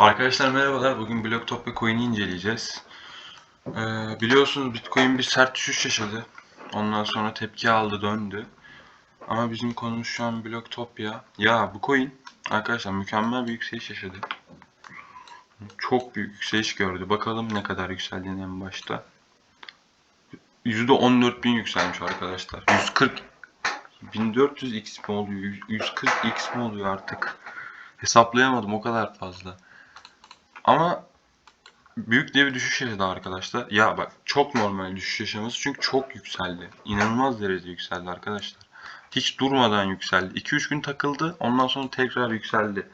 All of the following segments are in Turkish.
Arkadaşlar merhabalar. Bugün Blocktopia Coin'i inceleyeceğiz. Ee, biliyorsunuz Bitcoin bir sert düşüş yaşadı. Ondan sonra tepki aldı, döndü. Ama bizim konumuz şu an Blocktopia. Ya bu coin arkadaşlar mükemmel bir yükseliş yaşadı. Çok büyük yükseliş gördü. Bakalım ne kadar yükseldiğini en başta. %14.000 yükselmiş arkadaşlar. 140 1400 x mi oluyor? 140 x mi oluyor artık? Hesaplayamadım o kadar fazla. Ama büyük de bir düşüş yaşadı arkadaşlar. Ya bak çok normal düşüş yaşaması çünkü çok yükseldi. İnanılmaz derecede yükseldi arkadaşlar. Hiç durmadan yükseldi. 2-3 gün takıldı. Ondan sonra tekrar yükseldi.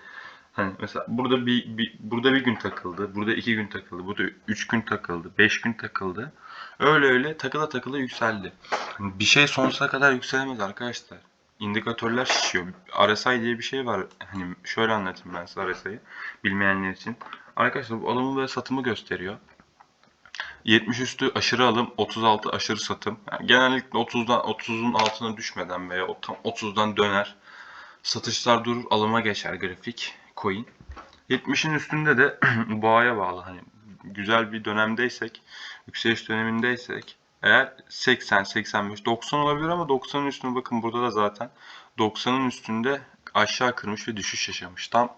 Hani mesela burada bir, bir burada bir gün takıldı, burada iki gün takıldı, burada üç gün takıldı, beş gün takıldı. Öyle öyle takıla takıla yükseldi. Hani bir şey sonsuza kadar yükselemez arkadaşlar. İndikatörler şişiyor. RSI diye bir şey var. Hani şöyle anlatayım ben size RSI'yi bilmeyenler için. Arkadaşlar bu alımı ve satımı gösteriyor. 70 üstü aşırı alım, 36 aşırı satım. Yani genellikle 30'dan 30'un altına düşmeden veya tam 30'dan döner. Satışlar durur, alıma geçer grafik, coin. 70'in üstünde de boğaya bağlı. Hani güzel bir dönemdeysek, yükseliş dönemindeysek eğer 80, 85, 90 olabilir ama 90'ın üstünde bakın burada da zaten 90'ın üstünde aşağı kırmış ve düşüş yaşamış. Tam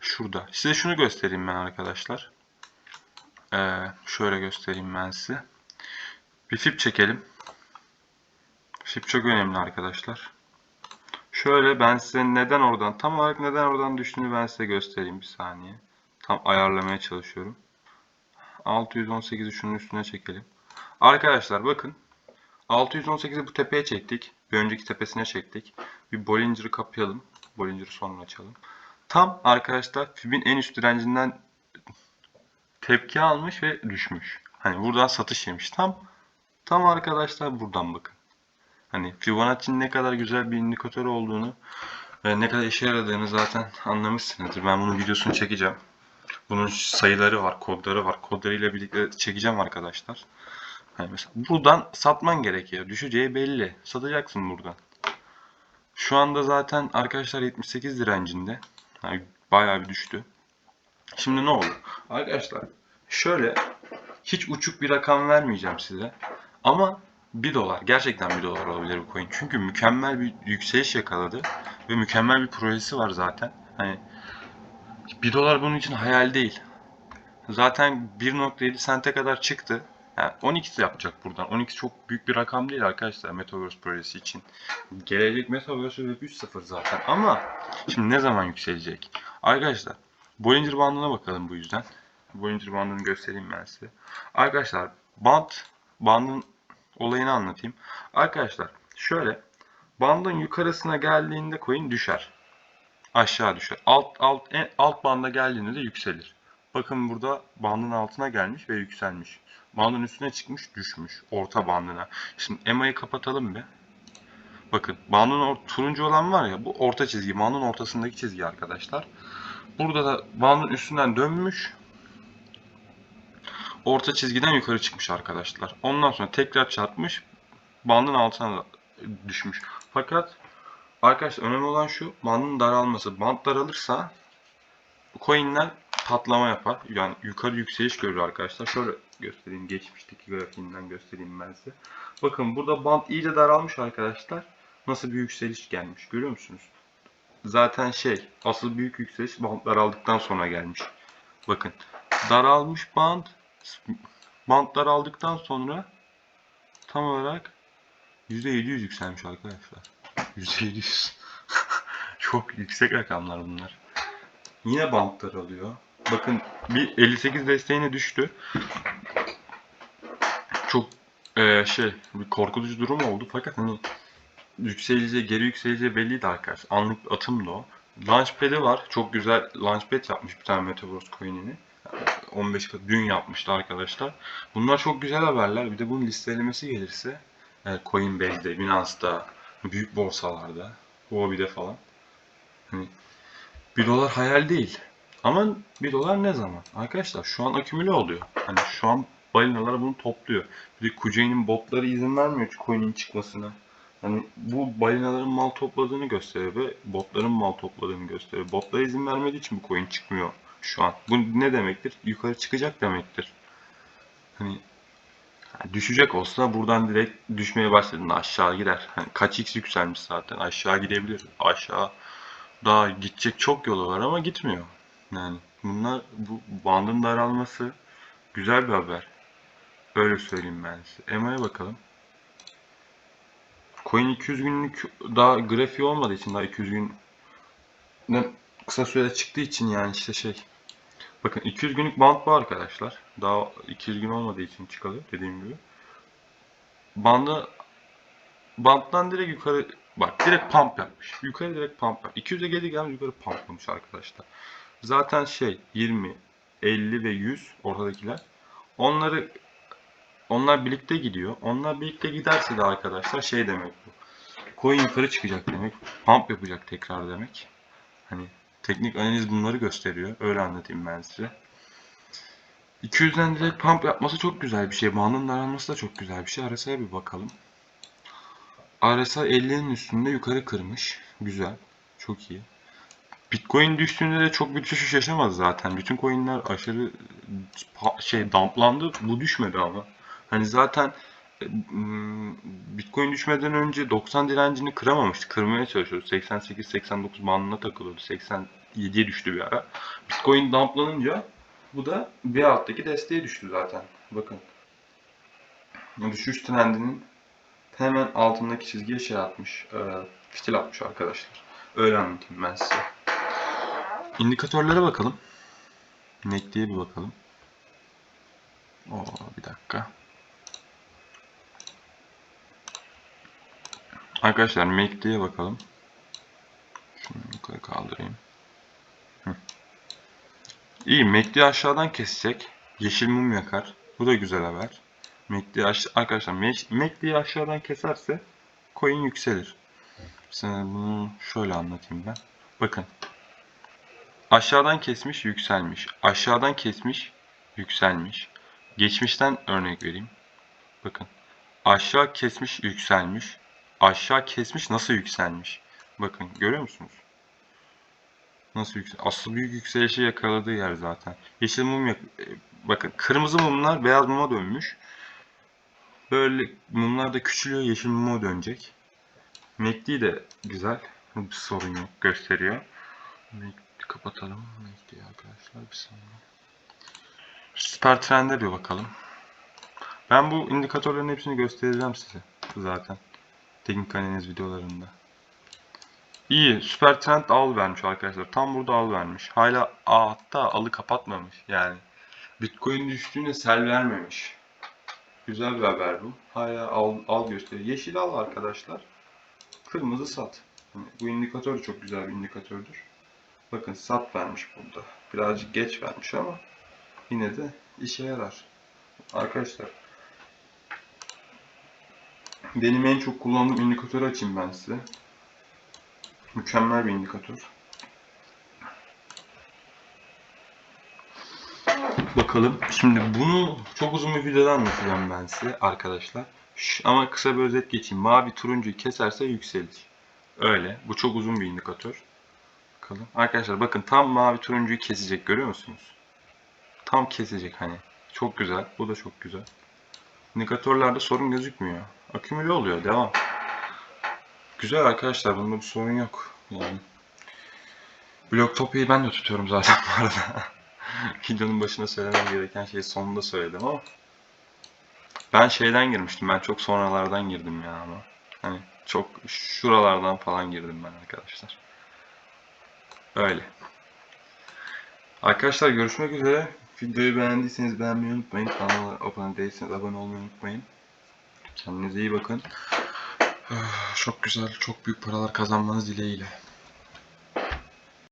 şurada. Size şunu göstereyim ben arkadaşlar. Ee, şöyle göstereyim ben size. Bir fip çekelim. Fip çok önemli arkadaşlar. Şöyle ben size neden oradan, tam olarak neden oradan düştüğünü ben size göstereyim bir saniye. Tam ayarlamaya çalışıyorum. 618'i şunun üstüne çekelim. Arkadaşlar bakın. 618'i bu tepeye çektik. Bir önceki tepesine çektik. Bir Bollinger'ı kapayalım. Bollinger'ı sonra açalım. Tam arkadaşlar Fib'in en üst direncinden tepki almış ve düşmüş. Hani buradan satış yemiş. Tam tam arkadaşlar buradan bakın. Hani Fibonacci'nin ne kadar güzel bir indikatör olduğunu ve ne kadar işe yaradığını zaten anlamışsınızdır. Ben bunun videosunu çekeceğim. Bunun sayıları var, kodları var. Kodlarıyla birlikte çekeceğim arkadaşlar. Hani mesela buradan satman gerekiyor. Düşeceği belli. Satacaksın buradan. Şu anda zaten arkadaşlar 78 direncinde. Yani bayağı bir düştü. Şimdi ne oldu? Arkadaşlar şöyle hiç uçuk bir rakam vermeyeceğim size. Ama 1 dolar. Gerçekten 1 dolar olabilir bu coin. Çünkü mükemmel bir yükseliş yakaladı. Ve mükemmel bir projesi var zaten. Hani 1 dolar bunun için hayal değil. Zaten 1.7 sente kadar çıktı. Yani 12 yapacak buradan. 12 çok büyük bir rakam değil arkadaşlar Metaverse projesi için. Gelecek Metaverse Web 3.0 zaten. Ama şimdi ne zaman yükselecek? Arkadaşlar Bollinger bandına bakalım bu yüzden. Bollinger bandını göstereyim ben size. Arkadaşlar band bandın olayını anlatayım. Arkadaşlar şöyle bandın yukarısına geldiğinde coin düşer. Aşağı düşer. Alt alt en, alt banda geldiğinde de yükselir. Bakın burada bandın altına gelmiş ve yükselmiş. Bandın üstüne çıkmış, düşmüş. Orta bandına. Şimdi EMA'yı kapatalım bir. Bakın bandın or- turuncu olan var ya bu orta çizgi. Bandın ortasındaki çizgi arkadaşlar. Burada da bandın üstünden dönmüş. Orta çizgiden yukarı çıkmış arkadaşlar. Ondan sonra tekrar çarpmış. Bandın altına düşmüş. Fakat arkadaşlar önemli olan şu. Bandın daralması. Band daralırsa coinler patlama yapar. Yani yukarı yükseliş görür arkadaşlar. Şöyle göstereyim. Geçmişteki grafiğinden göstereyim ben size. Bakın burada band iyice daralmış arkadaşlar. Nasıl bir yükseliş gelmiş görüyor musunuz? Zaten şey asıl büyük yükseliş band daraldıktan sonra gelmiş. Bakın daralmış band band daraldıktan sonra tam olarak %700 yükselmiş arkadaşlar. %700. Çok yüksek rakamlar bunlar. Yine bantlar alıyor. Bakın bir 58 desteğine düştü. Çok eee, şey bir korkutucu durum oldu fakat hani yükseleceği, geri yükseleceği belliydi arkadaşlar. Anlık atım da o. Launchpad'i var. Çok güzel Launchpad yapmış bir tane Metaverse coin'ini. 15 kat dün yapmıştı arkadaşlar. Bunlar çok güzel haberler. Bir de bunun listelemesi gelirse e, Coinbase'de, Binance'da, büyük borsalarda, Huobi'de falan. Hani 1 dolar hayal değil. Ama 1 dolar ne zaman? Arkadaşlar şu an akümüle oluyor. Hani şu an balinalar bunu topluyor. Bir de Kucay'ın botları izin vermiyor coin'in çıkmasına. Hani bu balinaların mal topladığını gösteriyor ve botların mal topladığını gösteriyor. Botlara izin vermediği için bu coin çıkmıyor şu an. Bu ne demektir? Yukarı çıkacak demektir. Hani düşecek olsa buradan direkt düşmeye başladığında aşağı gider. Hani kaç x yükselmiş zaten aşağı gidebilir. Aşağı daha gidecek çok yolu var ama gitmiyor. Yani bunlar bu bandın daralması güzel bir haber. Öyle söyleyeyim ben size. EMA'ya bakalım. Coin 200 günlük daha grafiği olmadığı için daha 200 gün kısa sürede çıktığı için yani işte şey. Bakın 200 günlük band var arkadaşlar. Daha 200 gün olmadığı için çıkalı dediğim gibi. Bandı banttan direkt yukarı bak direkt pump yapmış. Yukarı direkt pump yap. 200'e geldi gelmiş yukarı pumplamış arkadaşlar. Zaten şey 20, 50 ve 100 ortadakiler. Onları onlar birlikte gidiyor. Onlar birlikte giderse de arkadaşlar şey demek bu. Coin yukarı çıkacak demek. Pump yapacak tekrar demek. Hani teknik analiz bunları gösteriyor. Öyle anlatayım ben size. 200'den direkt pump yapması çok güzel bir şey. Bandın daralması da çok güzel bir şey. RSI'ye bir bakalım. RSI 50'nin üstünde yukarı kırmış. Güzel. Çok iyi. Bitcoin düştüğünde de çok bir düşüş yaşamadı zaten. Bütün coinler aşırı şey dumplandı. Bu düşmedi ama. Hani zaten e, Bitcoin düşmeden önce 90 direncini kıramamıştı. Kırmaya çalışıyordu. 88-89 bandına takılıyordu. 87'ye düştü bir ara. Bitcoin dumplanınca bu da bir alttaki desteğe düştü zaten. Bakın. Düşüş trendinin hemen altındaki çizgiye şey atmış. E, fitil atmış arkadaşlar. Öyle anlatayım ben size. İndikatörlere bakalım. NACD'ye bir bakalım. Oo, bir dakika. Arkadaşlar MACD'ye bakalım. Şunu yukarı kaldırayım. Hı. İyi MACD aşağıdan kesecek. Yeşil mum yakar. Bu da güzel haber. MACD aş arkadaşlar MACD'yi aşağıdan keserse coin yükselir. Sana bunu şöyle anlatayım ben. Bakın. Aşağıdan kesmiş, yükselmiş. Aşağıdan kesmiş, yükselmiş. Geçmişten örnek vereyim. Bakın. Aşağı kesmiş, yükselmiş. Aşağı kesmiş, nasıl yükselmiş? Bakın, görüyor musunuz? Nasıl yüksel? Asıl büyük yükselişi yakaladığı yer zaten. Yeşil mum yak e, bakın kırmızı mumlar beyaz muma dönmüş. Böyle mumlar da küçülüyor, yeşil muma dönecek. MACD de güzel. Bir sorun yok, gösteriyor. MACD kapatalım. MACD arkadaşlar bir saniye. Süper trende bir bakalım. Ben bu indikatörlerin hepsini göstereceğim size zaten. Teknik analiz videolarında. İyi. Süper trend al vermiş arkadaşlar. Tam burada al vermiş. Hala a, hatta alı kapatmamış yani. Bitcoin düştüğüne sel vermemiş. Güzel bir haber bu. Hala al, al gösteriyor. Yeşil al arkadaşlar. Kırmızı sat. Yani bu indikatör çok güzel bir indikatördür. Bakın sat vermiş burada. Birazcık geç vermiş ama yine de işe yarar. Arkadaşlar benim en çok kullandığım indikatörü açayım ben size. Mükemmel bir indikatör. Bakalım. Şimdi bunu çok uzun bir videoda anlatacağım ben size arkadaşlar. Şş, ama kısa bir özet geçeyim. Mavi turuncuyu keserse yükselir. Öyle. Bu çok uzun bir indikatör. Bakalım. Arkadaşlar bakın tam mavi turuncuyu kesecek görüyor musunuz? Tam kesecek hani. Çok güzel. Bu da çok güzel. İndikatörlerde sorun gözükmüyor. Akümüle oluyor. Devam. Güzel arkadaşlar. Bunda bir sorun yok. Yani. Bloktopi'yi ben de tutuyorum zaten bu arada. Videonun başında söylemem gereken şeyi sonunda söyledim ama. Ben şeyden girmiştim. Ben çok sonralardan girdim ya ama. Hani çok şuralardan falan girdim ben arkadaşlar. Öyle. Arkadaşlar görüşmek üzere. Videoyu beğendiyseniz beğenmeyi unutmayın. Kanala abone değilseniz abone olmayı unutmayın. Kendinize iyi bakın. Çok güzel, çok büyük paralar kazanmanız dileğiyle.